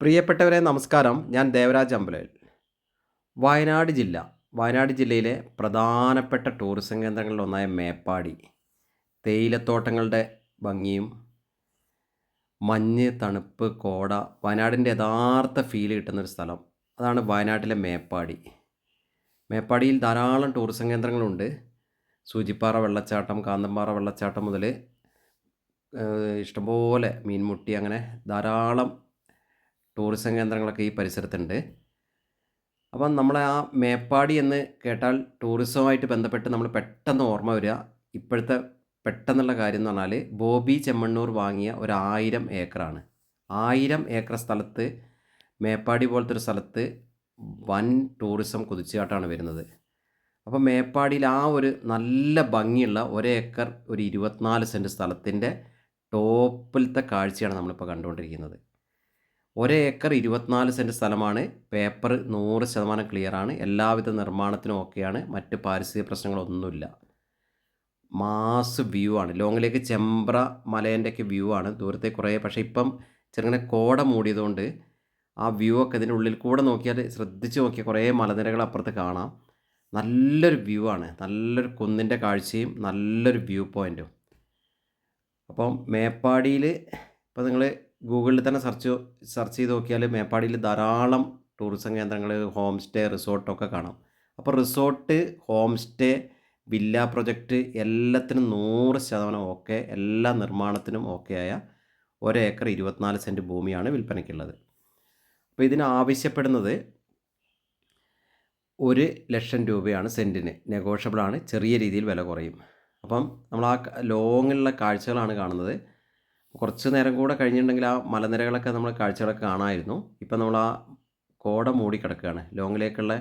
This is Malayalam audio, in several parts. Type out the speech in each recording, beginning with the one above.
പ്രിയപ്പെട്ടവരെ നമസ്കാരം. ഞാൻ ദേവരാജ് അമ്പലേൽ വയനാട് ജില്ല. വയനാട് ജില്ലയിലെ പ്രധാനപ്പെട്ട ടൂറിസം കേന്ദ്രങ്ങളിലൊന്നായ മേപ്പാടി. തേയിലത്തോട്ടങ്ങളുടെ ഭംഗിയും മഞ്ഞ് തണുപ്പ് കോട വയനാടിന്റെ യഥാർത്ഥ ഫീൽ കിട്ടുന്നൊരു സ്ഥലം. അതാണ് വയനാട്ടിലെ മേപ്പാടി. മേപ്പാടിയിൽ ധാരാളം ടൂറിസം കേന്ദ്രങ്ങളുണ്ട്. സൂചിപ്പാറ വെള്ളച്ചാട്ടം കാന്തമ്പാറ വെള്ളച്ചാട്ടം മുതൽ ഇഷ്ടംപോലെ മീൻമുട്ടി അങ്ങനെ ധാരാളം ടൂറിസം കേന്ദ്രങ്ങളൊക്കെ ഈ പരിസരത്തുണ്ട്. അപ്പം നമ്മളെ ആ മേപ്പാടി എന്ന് കേട്ടാൽ ടൂറിസവുമായിട്ട് ബന്ധപ്പെട്ട് നമ്മൾ പെട്ടെന്ന് ഓർമ്മ വരിക. ഇപ്പോഴത്തെ പെട്ടെന്നുള്ള കാര്യം എന്ന് പറഞ്ഞാൽ ബോബി ചെമ്മണ്ണൂർ വാങ്ങിയ ഒരു ആയിരം ഏക്കറാണ്. ആയിരം ഏക്കർ സ്ഥലത്ത് മേപ്പാടി പോലത്തെ ഒരു സ്ഥലത്ത് വൻ ടൂറിസം കുതിച്ചുകാട്ടാണ് വരുന്നത്. അപ്പോൾ മേപ്പാടിയിൽ ആ ഒരു നല്ല ഭംഗിയുള്ള ഒരേക്കർ ഒരു ഇരുപത്തിനാല് സെന്റ് സ്ഥലത്തിന്റെ ടോപ്പിലത്തെ കാഴ്ചയാണ് നമ്മളിപ്പോൾ കണ്ടുകൊണ്ടിരിക്കുന്നത്. ഒരേക്കർ ഇരുപത്തിനാല് സെന്റ് സ്ഥലമാണ്. പേപ്പർ നൂറ് ശതമാനം ക്ലിയറാണ് എല്ലാവിധ നിർമ്മാണത്തിനും ഓക്കെയാണ് മറ്റ് പാരിസ്ഥിതിക പ്രശ്നങ്ങളൊന്നുമില്ല. മാസ് വ്യൂ ആണ്. ലോങ്ങിലേക്ക് ചെമ്പ്ര മലേന്റെയൊക്കെ വ്യൂ ആണ്. ദൂരത്തെ കുറേ പക്ഷേ ഇപ്പം ചെറുങ്ങനെ കോട മൂടിയതുകൊണ്ട് ആ വ്യൂ ഒക്കെ ഇതിന്റെ ഉള്ളിൽ കൂടെ നോക്കിയാൽ ശ്രദ്ധിച്ച് നോക്കിയാൽ കുറേ മലനിരകൾ അപ്പുറത്ത് കാണാം. നല്ലൊരു വ്യൂ ആണ്. നല്ലൊരു കുന്നിന്റെ കാഴ്ചയും നല്ലൊരു വ്യൂ പോയിന്റും അപ്പം മേപ്പാടിയിൽ ഇപ്പോൾ നിങ്ങൾ ഗൂഗിളിൽ തന്നെ സെർച്ച് സെർച്ച് ചെയ്ത് നോക്കിയാൽ മേപ്പാടിയിൽ ധാരാളം ടൂറിസം കേന്ദ്രങ്ങൾ ഹോം സ്റ്റേ റിസോർട്ടൊക്കെ കാണാം. അപ്പോൾ resort home stay villa project എല്ലാത്തിനും നൂറ് ശതമാനം ഓക്കെ എല്ലാ നിർമ്മാണത്തിനും ഓക്കെ ആയ ഒരേക്കർ ഇരുപത്തിനാല് സെന്റ് ഭൂമിയാണ് വിൽപ്പനയ്ക്കുള്ളത്. അപ്പോൾ ഇതിന് ആവശ്യപ്പെടുന്നത് ഒരു ലക്ഷം രൂപയാണ് സെന്റിന്. നെഗോഷ്യബിളാണ് ചെറിയ രീതിയിൽ വില കുറയും. അപ്പം നമ്മൾ ആ ലോങ്ങിലുള്ള കാഴ്ചകളാണ് കാണുന്നത്. കുറച്ച് നേരം കൂടെ കഴിഞ്ഞിട്ടുണ്ടെങ്കിൽ ആ മലനിരകളൊക്കെ നമ്മൾ കാഴ്ചകളൊക്കെ കാണാമായിരുന്നു ഇപ്പം നമ്മൾ ആ കോട മൂടി കിടക്കുകയാണ്. ലോങ്ങിലേക്കുള്ള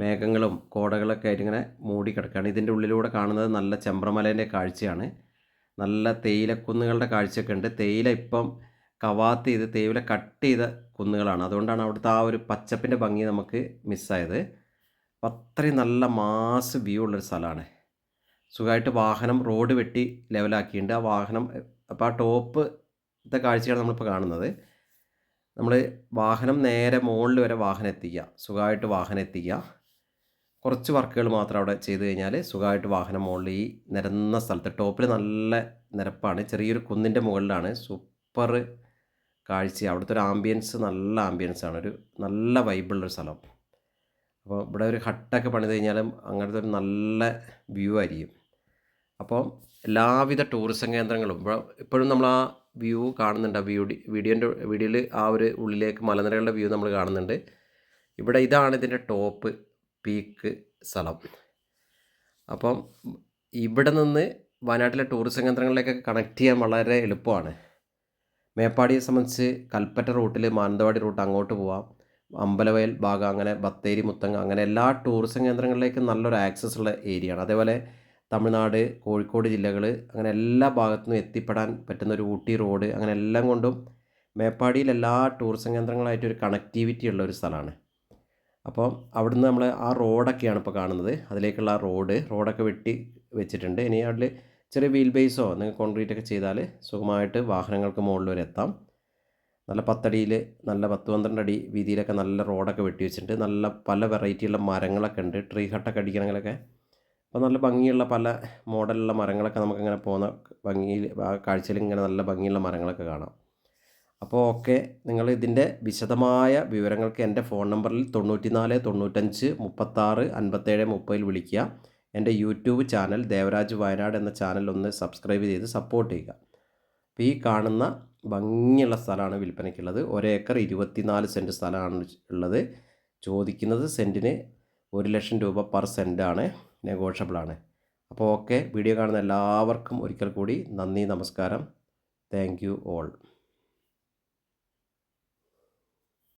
മേഘങ്ങളും കോടകളൊക്കെ ആയിട്ട് ഇങ്ങനെ മൂടി കിടക്കുകയാണ്. ഇതിന്റെ ഉള്ളിലൂടെ കാണുന്നത് നല്ല ചെമ്പ്രമലേന്റെ കാഴ്ചയാണ്. നല്ല തേയിലക്കുന്നുകളുടെ കാഴ്ചയൊക്കെ ഉണ്ട്. തേയില ഇപ്പം കവാത്ത് ചെയ്ത് തേയില കട്ട് ചെയ്ത കുന്നുകളാണ്. അതുകൊണ്ടാണ് അവിടുത്തെ ആ ഒരു പച്ചപ്പിന്റെ ഭംഗി നമുക്ക് മിസ്സായത്. അപ്പം അത്രയും നല്ല മാസ് വ്യൂ ഉള്ളൊരു സ്ഥലമാണ്. സുഖമായിട്ട് വാഹനം റോഡ് വെട്ടി ലെവലാക്കിയിട്ടുണ്ട്. ആ വാഹനം അപ്പോൾ ആ ടോപ്പ് ഇത്തെ കാഴ്ചയാണ് നമ്മളിപ്പോൾ കാണുന്നത്. നമ്മൾ വാഹനം നേരെ മുകളിൽ വരെ വാഹനം എത്തിക്കുക. സുഖമായിട്ട് വാഹനം എത്തിക്കുക. കുറച്ച് വർക്കുകൾ മാത്രം അവിടെ ചെയ്ത് കഴിഞ്ഞാൽ സുഖമായിട്ട് വാഹനം മുകളിൽ ഈ നിരന്ന സ്ഥലത്ത് ടോപ്പിൽ നല്ല നിരപ്പാണ്. ചെറിയൊരു കുന്നിന്റെ മുകളിലാണ്. സൂപ്പർ കാഴ്ച. അവിടുത്തെ ഒരു ആംബിയൻസ് നല്ല ആംബിയൻസ് ആണ്. ഒരു നല്ല വൈബുള്ളൊരു സ്ഥലം. അപ്പോൾ ഇവിടെ ഒരു ഹട്ടൊക്കെ പണിത് കഴിഞ്ഞാലും അങ്ങനത്തെ ഒരു നല്ല വ്യൂ ആയിരിക്കും. അപ്പോൾ എല്ലാവിധ ടൂറിസം കേന്ദ്രങ്ങളും ഇപ്പോൾ ഇപ്പോഴും നമ്മൾ ആ വ്യൂ കാണുന്നുണ്ട്. ആ വ്യൂ വീഡിയോന്റെ വീഡിയോയിൽ ആ ഒരു ഉള്ളിലേക്ക് മലനിരകളുടെ വ്യൂ നമ്മൾ കാണുന്നുണ്ട്. ഇവിടെ ഇതാണ് ഇതിന്റെ ടോപ്പ് പീക്ക് സ്ഥലം. അപ്പം ഇവിടെ നിന്ന് വയനാട്ടിലെ ടൂറിസം കേന്ദ്രങ്ങളിലേക്കൊക്കെ കണക്ട് ചെയ്യാൻ വളരെ എളുപ്പമാണ്. മേപ്പാടിയെ സംബന്ധിച്ച് കൽപ്പറ്റ റൂട്ടിൽ മാനന്തവാടി റൂട്ട് അങ്ങോട്ട് പോവാം. അമ്പലവയൽ ഭാഗം അങ്ങനെ ബത്തേരി മുത്തങ്ങ അങ്ങനെ എല്ലാ ടൂറിസം കേന്ദ്രങ്ങളിലേക്കും നല്ലൊരു ആക്സസ് ഉള്ള ഏരിയയാണ്. അതേപോലെ തമിഴ്നാട് കോഴിക്കോട് ജില്ലകൾ അങ്ങനെ എല്ലാ ഭാഗത്തുനിന്നും എത്തിപ്പെടാൻ പറ്റുന്ന ഒരു ഊട്ടി റോഡ് അങ്ങനെ എല്ലാം കൊണ്ടും മേപ്പാടിയിൽ എല്ലാ ടൂറിസം കേന്ദ്രങ്ങളായിട്ട് ഒരു കണക്ടിവിറ്റി ഉള്ള ഒരു സ്ഥലമാണ്. അപ്പോൾ അവിടുന്ന് നമ്മൾ ആ റോഡൊക്കെയാണ് ഇപ്പോൾ കാണുന്നത്. അതിലേക്കുള്ള ആ റോഡ് റോഡൊക്കെ വെട്ടി വെച്ചിട്ടുണ്ട്. ഇനി അതിൽ ചെറിയ വീൽ ബേസോ നിങ്ങൾ കോൺക്രീറ്റ് ഒക്കെ ചെയ്താൽ സുഖമായിട്ട് വാഹനങ്ങൾക്ക് മുകളിൽ വരെ എത്താം. നല്ല പത്തടിയിൽ നല്ല പത്ത് പന്ത്രണ്ട് അടി വീതിയിലൊക്കെ നല്ല റോഡൊക്കെ വെട്ടി വെച്ചിട്ടുണ്ട്. നല്ല പല വെറൈറ്റിയുള്ള മരങ്ങളൊക്കെ ഉണ്ട്. ട്രീ ഹട്ടൊക്കെ അടിക്കണമെങ്കിലൊക്കെ അപ്പോൾ നല്ല ഭംഗിയുള്ള പല മോഡലുള്ള മരങ്ങളൊക്കെ നമുക്കിങ്ങനെ പോകുന്ന ഭംഗിയിൽ ആ കാഴ്ചയിൽ ഇങ്ങനെ നല്ല ഭംഗിയുള്ള മരങ്ങളൊക്കെ കാണാം. അപ്പോൾ ഓക്കെ നിങ്ങൾ ഇതിന്റെ വിശദമായ വിവരങ്ങൾക്ക് എന്റെ ഫോൺ നമ്പറിൽ തൊണ്ണൂറ്റി നാല് തൊണ്ണൂറ്റഞ്ച് മുപ്പത്താറ് അൻപത്തേഴ് മുപ്പതിൽ വിളിക്കുക. എന്റെ യൂട്യൂബ് ചാനൽ ദേവരാജ് വയനാട് എന്ന ചാനൽ ഒന്ന് സബ്സ്ക്രൈബ് ചെയ്ത് സപ്പോർട്ട് ചെയ്യുക. അപ്പോൾ ഈ കാണുന്ന ഭംഗിയുള്ള സ്ഥലമാണ് വിൽപ്പനയ്ക്കുള്ളത്. ഒരേക്കർ ഇരുപത്തിനാല് സെന്റ് സ്ഥലമാണ് ഉള്ളത്. ചോദിക്കുന്നത് സെന്റിന് ഒരു ലക്ഷം രൂപ പെർ സെന്റാണ്. നെഗോഷ്യബിളാണ്. അപ്പോൾ ഓക്കെ വീഡിയോ കാണുന്ന എല്ലാവർക്കും ഒരിക്കൽ കൂടി നന്ദി നമസ്കാരം. Thank you all.